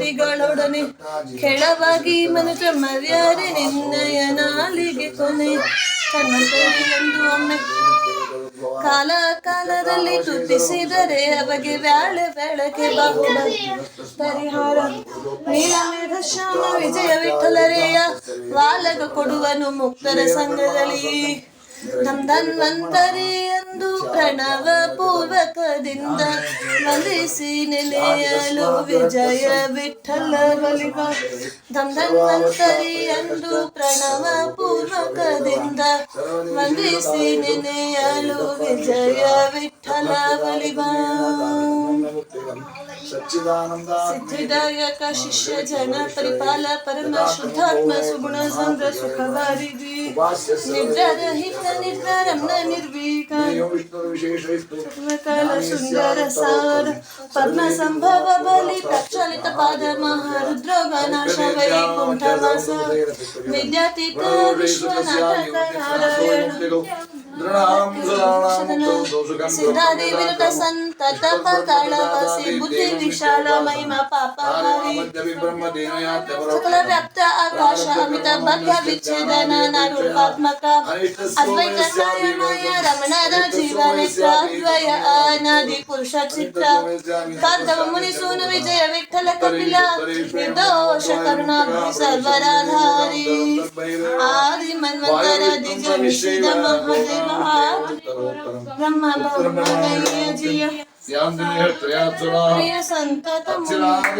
ಆದಿಗಳೊಡನೆ ಕೆಳವಾಗಿ ಮನುಜ ಮರ್ಯಾದೆ ನಿನ್ನಯ ನಾಲಿಗೆ ಕೊನೆ. ಎಂದು ಒಮ್ಮೆ ಕಾಲ ಕಾಲದಲ್ಲಿ ತುತ್ತಿಸಿದರೆ ಅವಗೆ ಬ್ಯಾಳೆ ಬೆಳಕೆ ಬಹುಬ ಪರಿಹಾರ. ನೀಲಮೇಘ ಶ್ಯಾಮ ವಿಜಯ ವಿಠಲರೇಯ ವಾಲಗ ಕೊಡುವನು ಮುಕ್ತರ ಸಂಘದಲ್ಲಿ. ನಮ್ ಎಂದು ಪ್ರಣವ ಪೂರ್ವಕದಿಂದ ನಲಿಸಿ ನೆಲೆಯಲು ವಿಜಯ ವಿಠಲ ಬಲಿವ ಧನ್ವಂತರಿ ಎಂದು ಪ್ರಣವ ಪೂರ್ವಕದಿಂದ ನಲಿಸಿ ನೆನೆಯಲು ವಿಜಯ ವಿಠಲ ಬಲಿವ ಸಿದ್ಧಿದಾಯಕ ಶಿಷ್ಯ ಜನ ಪರಿಪಾಲ ಪರಮ ಶುದ್ಧಾತ್ಮ ಸುಗುಣ ಸಂದ್ರ ಸುಖವಾರಿದಿ ನಿದ್ರಾರಹಿತ निर्धरं न निर्वीकलसुन्दरसार पद्मसम्भव बलि प्रक्षलित पादमहरुद्रोगनाश वैकुण्ठवास సిద్ధాదేవిరుట సంతత తళవసి బుద్ధి విశాల మహిమ పాప సకల వ్యాప్త ఆకాశ అమిత భక్త విచ్ఛేదన నారూపాత్మక అద్వైత కారణాయ రమణాద జీవనిత్ర అద్వయ అనాది పురుష చిత్ర కార్తవ ముని సూన విజయ విఠల కపిల నిర్దోష కరుణాభి సర్వరాధారి ఆది మన్వంతర దిజ నిషిద మహాదేవ ವಿಜಯ ವಿಠಲ ಕಪಿಲ ನಿರ್ದೋಷ ಕರುಣಾಭಿ ಸರ್ವರಾಧಾರಿ ಆದಿ ಮನ್ವಂತರ ದಿಜ ನಿಷಿದ ಮಹಾದೇವ ಆದಿ ಬ್ರಹ್ಮ ಬ್ರಹ್ಮಯ್ಯ ಜಿಯ ಪ್ರಿಯ ಸಂತತ ಮುನಿ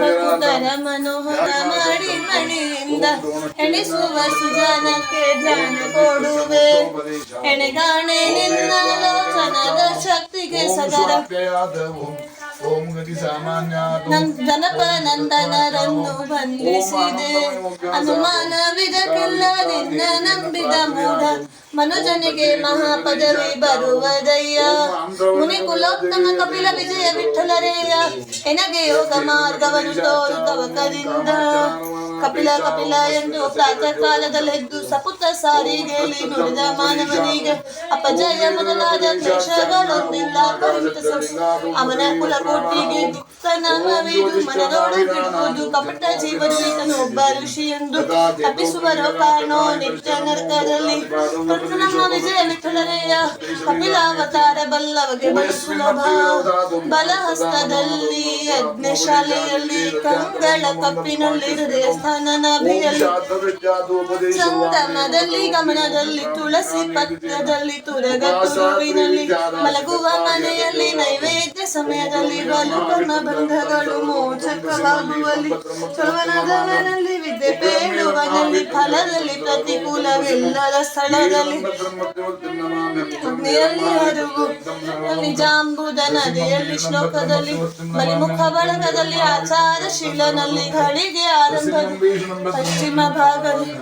ಭಕ್ತರ ಮನೋಹರ ಮಾಡಿ ಮಣಿಯಿಂದ ಎಣಿಸುವ ಸುಜಾನಕ್ಕೆ ಧ್ಯಾನ ಕೊಡುವೆ ಎಣೆಗಾಣೆ ನಿನ್ನ ಲೋಚನದ ಶಕ್ತಿಗೆ ಸದರ ಓಂ ಗತಿ ಸಾಮಾನ್ಯ ನನ್ ಜನಪ ನಂದನರನ್ನು ಬಂಧಿಸಿದೆ ಅನುಮಾನವಿದಕ್ಕೆಲ್ಲ ನಿನ್ನ ನಂಬಿದ ಮೂಢ ಮನುಜನಿಗೆ ಮಹಾಪದವಿ ಬರುವುದಯ್ಯ ಮುನಿ ಕುಲೋತ್ತಮ ಕಪಿಲ ವಿಜಯ ವಿಠಲರೇಯ ಎನಗೆ ಯೋಗ ಮಾರ್ಗವನ್ನು ತೋರು ತವಕದಿಂದ ಕಪಿಲ ಕಪಿಲ ಎಂದು ಪ್ರಾತಃ ಕಾಲದಲ್ಲೆದ್ದು ಸಪುತ್ರ ಸಾರಿಗೆಯಲ್ಲಿ ನುಡಿದ ಮಾನವನಿಗೆ ಅಪಜಯ ಮೊದಲಾದ ಕ್ಲೇಶಗಳೊಂದಿಲ್ಲ ಪರಿಮಿತ ಅವನ ಕುಲಕೋಟಿಗೆ ಗುಪ್ತನಾಮವಿದು ಮನದೊಳಗಿಡುವುದು ಕಪಟ ಜೀವನಿತನು ಒಬ್ಬ ಋಷಿ ಎಂದು ತಪ್ಪಿಸುವರೋ ಕಾಣೋ ನಿತ್ಯ ನರಕದಲ್ಲಿ ನಮ್ಮ ವಿಜಯ ಕಪಿಲಾವತಾರ ಬಲ್ಲವಗೆ ಬಲು ಸುಲಭ ಬಲಹಸ್ತದಲ್ಲಿ ಯಜ್ಞಶಾಲೆಯಲ್ಲಿ ಕಂಗಳ ಕಪ್ಪಿನಲ್ಲಿ ಹೃದಯ ಸ್ಥಾನನಾಭಿಯಲ್ಲಿ ಚಂದಮದಲ್ಲಿ ಗಮನದಲ್ಲಿ ತುಳಸಿ ಪತ್ರದಲ್ಲಿ ತುರಗತ್ತುವಿನಲ್ಲಿ ಮಲಗುವ ಮನೆಯಲ್ಲಿ ನೈವೇದ್ಯ ಸಮಯದಲ್ಲಿ ಬಲು ಕರ್ಮ ಬಂಧಗಳು ಮೋಚಕವಾಗುವಲ್ಲಿ ಚಲವನದವನಲ್ಲಿ ವಿದ್ಯೆ ಬೇಡುವನಲ್ಲಿ ಫಲದಲ್ಲಿ ಪ್ರತಿಕೂಲವಿಲ್ಲದ ಸ್ಥಳದಲ್ಲಿ ಅಗ್ನಿಯಲ್ಲಿ ಹರಿವು. ನಿಜಾಂಬುದ ನದಿಯಲ್ಲಿ, ಶ್ಲೋಕದಲ್ಲಿ ಬಲಿಮುಖ ಬಳಗದಲ್ಲಿ, ಆಚಾರಶೀಲನಲ್ಲಿ, ಘಳಿಗೆ ಆರಂಭ ಪಶ್ಚಿಮ ಭಾಗದಲ್ಲಿ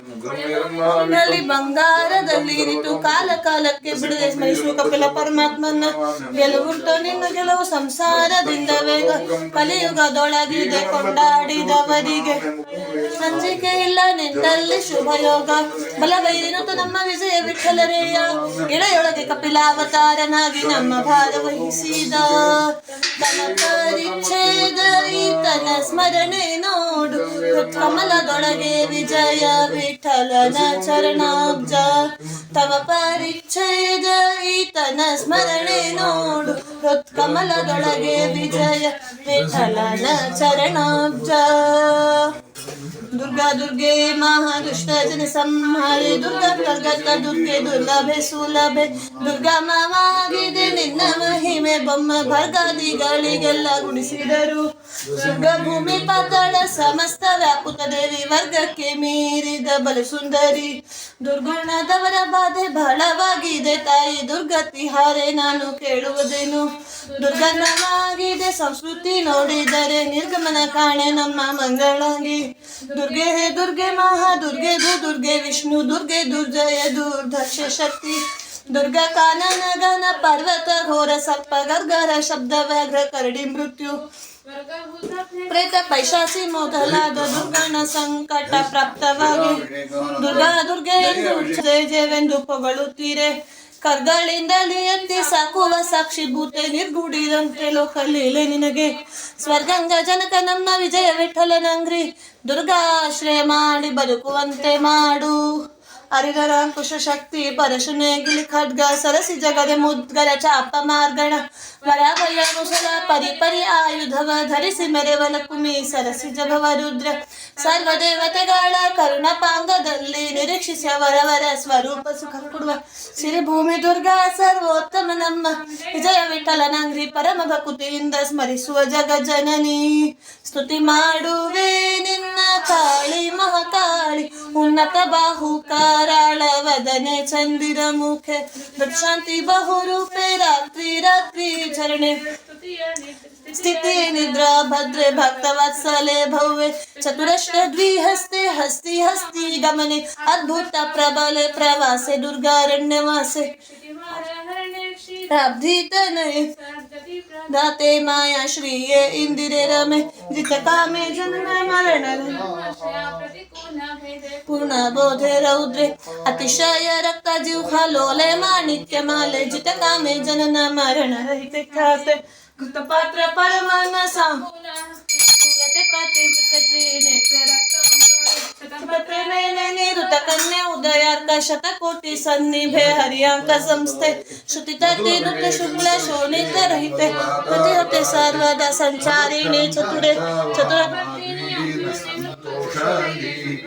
ಬಂಗಾರದಲ್ಲಿ ಇರಿತು ಕಾಲ ಕಾಲಕ್ಕೆ ಬಿಡದೆ ಸ್ಮರಿಸುವ ಕಪಿಲ ಪರಮಾತ್ಮನ ಗೆಲುವುಂಟು ನಿನ್ನ ಗೆಲುವು ಸಂಸಾರದಿಂದ ವೇಗ ಕಲಿಯುಗದೊಳಗಿದೆ, ಕೊಂಡಾಡಿದವರಿಗೆ. ಸಂಜಿಕೆ ಇಲ್ಲ ನಿನ್ನಲ್ಲಿ ಶುಭ ಯೋಗ ಬಲವೈರಿನುತ ನಮ್ಮ ವಿಜಯ ವಿಠಲರೇಯ. ಕಪಿಲ ಕಪಿಲಾವತಾರನಾಗಿ ನಮ್ಮ ಭಾರ ವಹಿಸಿದ. ಈತನ ಸ್ಮರಣೆ ನೋಡು. ಕಮಲದೊಳಗೆ ವಿಜಯ ವಿಠಲನ ಚರಣಾಬ್ಜ ತವ ಪರಿಚ್ಛೇದ ಈತನ ಸ್ಮರಣೆ ನೋಡು ಕಮಲದೊಳಗೆ ವಿಜಯ ವಿಠಲನ ಚರಣಾಬ್ಜ ದುರ್ಗಾ ದುರ್ಗೆ ಮಹಾದುಷ್ಟ ಸಂಹಾರೆ. ದುರ್ಗಾ ಕರ್ಗತ ದುರ್ಗೆ ದುರ್ಲಭೆ ಸುಲಭೆ ದುರ್ಗಮವಾಗಿದೆ ನಿನ್ನ ಮಹಿಮೆ ಬೊಮ್ಮ ಭರ್ಗಾದಿಗಳಿಗೆಲ್ಲ ಗುಣಿಸಿದರು. ದುರ್ಗಾ ಭೂಮಿ ಪಾತಾಳ ಸಮಸ್ತ ವ್ಯಾಪುತ ದೇವಿ ವರ್ಗಕ್ಕೆ ಮೀರಿದ ಬಲು ಸುಂದರಿ ದುರ್ಗುಣದವರ ಬಾಧೆ ಬಹಳವಾಗಿದೆ ತಾಯಿ ದುರ್ಗತಿ ಹಾರೆ, ನಾನು ಕೇಳುವುದೇನು? ದುರ್ಗಮವಾಗಿದೆ ಸಂಸ್ಕೃತಿ ನೋಡಿದರೆ ನಿರ್ಗಮನ ಕಾಣೆ ನಮ್ಮ ಮಂಗಳಾಂಗಿ. ದುರ್ಗೆ ಹೇ ದುರ್ಗೆ ಮಹಾ ದುರ್ಗೆ ಭೂ ದುರ್ಗೆ ವಿಷ್ಣು, ದುರ್ಗೆ ದುರ್ಜಯ ದುರ್ಧರ್ಷ ಶಕ್ತಿ. ದುರ್ಗ ಕಾನನ ಗನ ಪರ್ವತ ಘೋರ ಸರ್ಪ ಗರ್ಗರ ಶಬ್ದ ವ್ಯಾಘ್ರ ಕರಡಿ ಮೃತ್ಯು. ಪ್ರೇತ ಪೈಶಾಸಿ ಮೊದಲಾದ ದುರ್ಗಣ ಸಂಕಟ ಪ್ರಾಪ್ತವಾಗಿ. ದುರ್ಗಾ ದುರ್ಗೆ ಎಂದು ಜಯ, ಜಯವೆಂದು ಪೊಗಳುತ್ತೀರೆ. ಕರ್ಗಳಿಂದಲೇ ಎತ್ತಿ ಸಾಕುವ ಸಾಕ್ಷಿ ಭೂತೆ ನಿರ್ಗೂಡಿದಂತೆ ಲೋಕಲೀಲೆ ನಿನಗೆ. ಸ್ವರ್ಗಂಗ ಜನಕ ನಮ್ಮ ವಿಜಯ ವಿಠಲನಂಗ್ರಿ. ದುರ್ಗಾಶ್ರಯ ಮಾಡಿ ಬದುಕುವಂತೆ ಮಾಡು. ಹರಿಹರ ಅಂಕುಶ ಶಕ್ತಿ ಪರಶುನೆ ಗಿಲಿ ಖಡ್ಗ ಸರಸಿ ಜಗದೆ ಮುದ್ಗರ ಚಾಪ ಮಾರ್ಗಣ ವರಾಭಯ ಮುಸಲ ಪರಿ ಪರಿ ಆಯುಧವ ಧರಿಸಿ ಮೆರೆವಲ ಕುಮಿ ಸರಸಿ ಜಭವ ರುದ್ರ ಸರ್ವ ದೇವತೆಗಳ ಕರುಣ ಪಾಂಗದಲ್ಲಿ ನಿರೀಕ್ಷಿಸಿ ಅವರವರ ಸ್ವರೂಪ ಸುಖ ಕೊಡುವ ಶ್ರೀ ಭೂಮಿ ದುರ್ಗಾ ಸರ್ವೋತ್ತಮ ನಮ್ಮ ವಿಜಯ ವಿಠಲನಂಗ್ರಿ ಪರಮ ಭಕುತಿಯಿಂದ ಸ್ಮರಿಸುವ ಜಗ ಜನನಿ ಸ್ತುತಿ ಮಾಡುವೆ ನಿನ್ನ ಕಾಳಿ ಮಹಾಕಾಳಿ ಉನ್ನತ ಬಾಹು वदने चन्दिरमुखे दक्षान्ति बहुरूपे रात्रि रात्रि चरणे स्थिति निद्रा भद्रे भक्तवत्सले भव्ये चतुरश्र द्विहस्ते हस्ति हस्ति गमने अद्भुत प्रबले प्रवासे दुर्गारण्यवासे दाते माया श्रिये इन्दिरे रमे जित कामे जन्म मरण पूर्णबोधे रौद्रे। अतिशय रक्तजिह्वलोले माणिक्यमाले जितकामे जनन मरणरहिते ख्याते। कृतपात्र परमानसां पूरते पतिव्रते त्रिनेत्रे ृतकन्या उदयार्क शतकोटि सन्निभे संस्थे। नृत्य शुक्ल शोणित रहिते। प्रतिहते सर्वदा संचारिणी चतुरे। चतुर sangue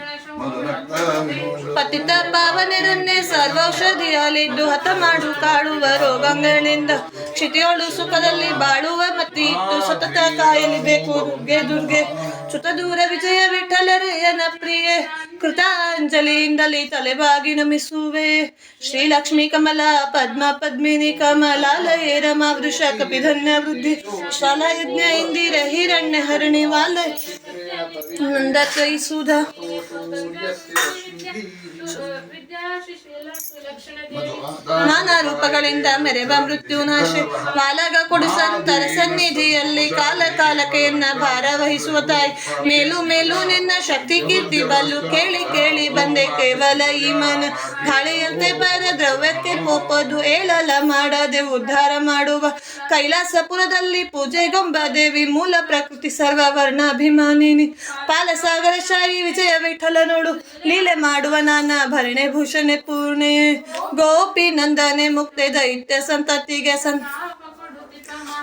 ಪತಿತ ಪಾವನರನ್ನೇ ಸರ್ವೌಷಧಿಯಲ್ಲಿದ್ದು ಹತ ಮಾಡು ಕಾಡುವ ರೋಗಗಳಿಂದ ಕ್ಷಿತಿಯೋಳು ಸುಖದಲ್ಲಿ ಬಾಳುವ ಮತಿ ಇತ್ತು ಸತತ ಕಾಯಲಿಬೇಕು ದುರ್ಗೆ ದುರ್ಗೆ. ಸುತ ದೂರ ವಿಜಯ ವಿಠಲರೆಯನ ಪ್ರಿಯೆ, ಕೃತಾಂಜಲಿಯಿಂದಲೇ ತಲೆಬಾಗಿ ನಮಿಸುವೆ. ಶ್ರೀಲಕ್ಷ್ಮಿ ಕಮಲ, ಪದ್ಮ ಪದ್ಮಿನಿ ಕಮಲಾಲಯೇ ರಮ ವೃಷ ಕಪಿಧನ್ಯ ವೃದ್ಧಿ, ಶಾಲ ಯಜ್ಞ ಇಂದಿರ ಹಿರಣ್ಯ ಹರಣಿ ವಾಲಯ ನಂದ ಕೈ ಸುಧಾ. yes, yes, yes. ನಾನಾ ರೂಪಗಳಿಂದ ಮೆರೆವ ಮೃತ್ಯುನಾಶ ವಾಲಗ ಕೊಡಿಸಂತರ ಸನ್ನಿಧಿಯಲ್ಲಿ ಕಾಲ ಕಾಲಕ್ಕೆ ಎನ್ನ ಭಾರ ವಹಿಸುವ ತಾಯಿ. ಮೇಲು ಮೇಲು ನಿನ್ನ ಶಕ್ತಿ ಕೀರ್ತಿ ಬಲ್ಲು. ಕೇಳಿ ಕೇಳಿ ಬಂದೆ ಕೇವಲ ಈ ಮನ. ಗಾಳಿಯಂತೆ ಬರ ದ್ರವ್ಯಕ್ಕೆ ಪೋಪದು ಏಳಲ ಮಾಡದೆ ಉದ್ಧಾರ ಮಾಡುವ. ಕೈಲಾಸಪುರದಲ್ಲಿ ಪೂಜೆಗೊಂಬ ದೇವಿ ಮೂಲ ಪ್ರಕೃತಿ ಸರ್ವ ವರ್ಣಾಭಿಮಾನಿನಿ ಪಾಲಸಾಗರ ಶಾಹಿ ವಿಜಯ ವಿಠಲ ನೋಡು. ಲೀಲೆ ಮಾಡುವ ನಾನ ಭರಣೆ ಭೂಷಣೆ ಪೂರ್ಣೆ. ಗೋಪಿ ನಂದನೆ ಮುಕ್ತೆ ದೈತ್ಯ ಸಂತತಿಗೆ ಸಂ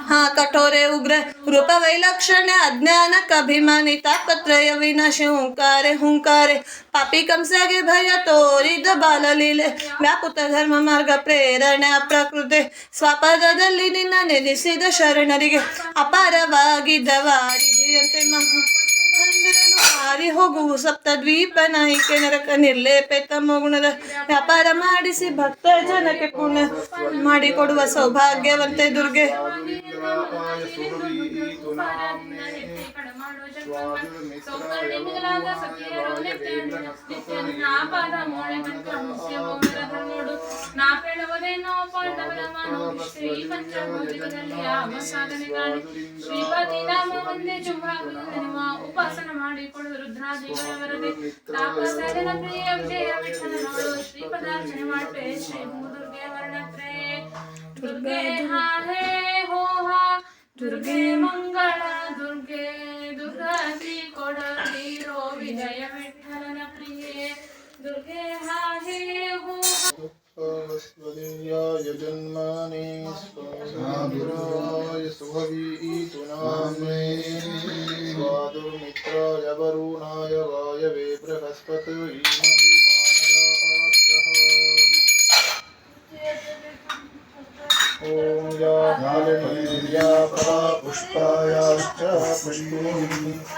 ಹಾ, ಕಠೋರೆ ಉಗ್ರ ರೂಪ ವೈಲಕ್ಷಣ್ಯ ಅಜ್ಞಾನ ಕಭಿಮಾನಿ ತಾಪತ್ರಯ ವಿನಾಶ ಹುಂಕಾರೆ ಹುಂಕಾರೆ. ಪಾಪಿ ಕಂಸಗೆ ಭಯ ತೋರಿದ ಬಾಲಲೀಲೆ ವ್ಯಾಪುತ ಧರ್ಮ ಮಾರ್ಗ ಪ್ರೇರಣೆ ಅಪ್ರಕೃತೆ. ಸ್ವಪದದಲ್ಲಿ ನಿನ್ನ ನೆನೆಸಿದ ಶರಣರಿಗೆ ಅಪಾರವಾಗಿದ್ದ ವಾರಿಧಿಯಂತೆ ಮಹಾ ಹಾರಿ ಹೋಗುವು. ಸಪ್ತ ದ್ವೀಪ ನಾಯಿಕೆ ನರಕ ತಮ್ಮ ಗುಣದ ವ್ಯಾಪಾರ ಮಾಡಿಸಿ ಭಕ್ತ ಜನಕ್ಕೆ ಪುಣ್ಯ ಮಾಡಿಕೊಡುವ ಸೌಭಾಗ್ಯವಂತೆ ದುರ್ಗೆ. ಶ್ರೀಪತಿ ನಾಮ ಒಂದೇ ಉಪಾಸನ ಮಾಡಿಕೊಳ್ಳುವ ರುದ್ರಾದಿಗಳವರದೇ. ಪ್ರಿಯ ವಿಜಯ ವಿಠಲ ನೋಡು. ಶ್ರೀಪದಾರ್ಚನೆ ಮಾಡ್ಪೆ ಶ್ರೀ ಭೂದುರ್ಗೆ ವರ್ಣತ್ರೇ ದುರ್ಗೆ ಹೇ ಹೋ ಹಾ. ದುರ್ಗೆ ಮಂಗಳ जय विठ्ठलन प्रिये दुर्गे हाहे हो। स्वदेयाय जन्मानि स्वामिराय सुभवीतु नाम्ने स्वादुमित्राय वरुणाय वायवे बृहस्पति ॐ या कालिनी या परा पुष्पायाश्च पुष्पोः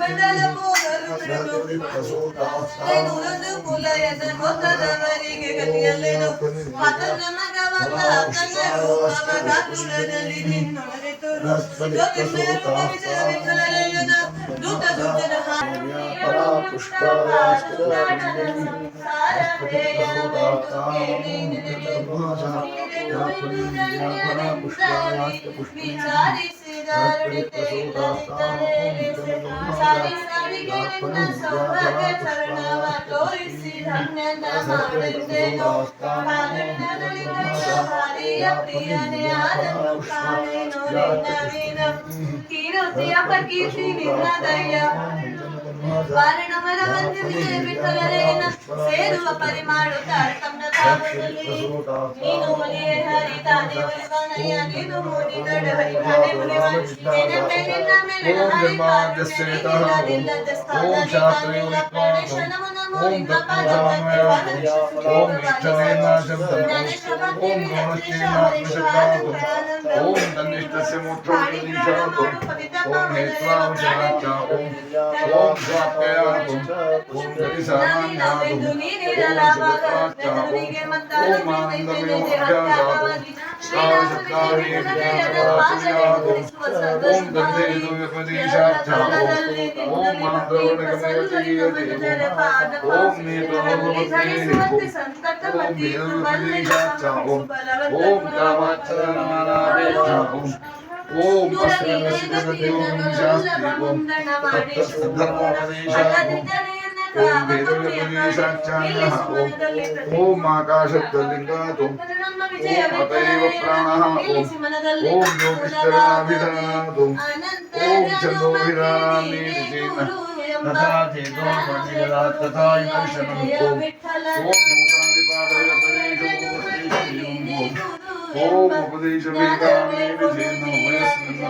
మండలము ವರದಿ ಲಂಘಿಸಿದರೆ ಬಿಡಾತರುಗಳ ಕಿತ್ತಲು ಬಿಡೆನು ಪ್ರೀತಿ ಹೊಸನ ಮನದಲ್ಲಿ ಇಟ್ಟರೆ ಬಿಡೆ ಜಾತಿ ಧರ್ಮ ಬಿಟ್ಟರೆ ಬಿಡೆನು ಬಿಟ್ಟರಲ್ಲಿ ಇದ್ದರೆ ನಯಬೇಕು ನಾನು ಕೇಳುವುದು ನ ಬಿಡಬಲ್ಲೆನೆ ಸರ್ವಲಿಂಗದಿಂದ ಅಮೃತದ ಯಾಶ್ಚ ಪುಷ್ಪಿ ಪರಾ ಕೀರ್ತಿಯ ಕೀರ್ತಿ ನಿನ್ನದಯ್ಯ ವಾರಣವರ ವಂದಿಸಿದೆ ವಿಠಲರೇನ ಸೇರುವ ಪರಿಮಾಡು ತಾರತಮ್ಯ ತಾಪದಲ್ಲಿ ನೀನು ಒಲಿಯೇ ಹರಿ ತಾನೇ ಒಲಿವನಯ್ಯ ನೀನು ಮೋದಿ ದೊಡ್ಡ ಹರಿ ತಾನೇ ಒಲಿವ ಏನಂತೆ ನಿನ್ನ ಮೇಲೆ ಓಂ ಹರಿ ಜನ್ಮಾದ್ಯಸ್ಯ ಯತಃ ಓಂ ಶಾಸ್ತ್ರೇ ಓಂ ತತ್ವಜಾಮಯ ಓಂ ನಿಷ್ಠನೇನ ಶಬ್ದಂ ಓಂ ಗೌಣಶ್ಚೇನಾತ್ಮಶಬ್ದಾತು ಓಂ ತನ್ನಿಷ್ಠಸ್ಯ ಮೋಕ್ಷೋಪದೇಶಾತು ಓಂ ಹೇತ್ವಾವಶನಾಚ ಓಂ ಓಂ ಸ್ವಾಪ್ಯಯಾತು ಓಂ ಗತಿಸಾಮಾನ್ಯಾತು ಓಂ ಶುಭತ್ವಾಚ ಓಂ ಆನಂದಮಯೋಭ್ಯಾಸಾತು ಶ್ರಾವಶಬ್ದಾಹೇ ವಿದ್ಯಾಪರಾಚರ್ಯಾತು ಓಂ ದಂಧೇದು ವ್ಯಪದೇಶಾಚ ಓಂ ಮಾಂದ್ರವಣಗಮಯತೀಯತೆ ಓಂ ನೇತೋಪದೇಶು ಓಂ ವೇದವ್ಯಪದೇಶಾಚ ಓಂ ఓం అస్త్రమస్య దేవం శాస్త్రి ఓం సప్త సద్ధర్మోపదేశాయ ಓಂ ವೇದವ್ಯಪದೇಶಾಚಾರ್ಯಃ ಓಂ ಓಂ ಆಕಾಶತ್ವಲಿಂಗಾತು ಓಂ ಅತೈವ ಪ್ರಾಣಃ ಓಂ ಓಂ ಯೋಗಿಶ್ಚರಣಾಭಿಧಾನಾತು ಓಂ ಛಂದೋಭಿಧಾನಾನ್ನೇತಿಚೇನ ತಥಾ ಚೇತೋ ಮಣಿಗದ ತಥಾ ವಿಮರ್ಶನಂ ಓಂ ಓಂ ಭೂತಾದಿಪಾದವ್ಯಪದೇಶೋ ಓಂ ಓಂ ಉಪದೇಶ ವೇದಾನೇ ವಿಧೇನೋ ವಯಸ್ಸನ್ನ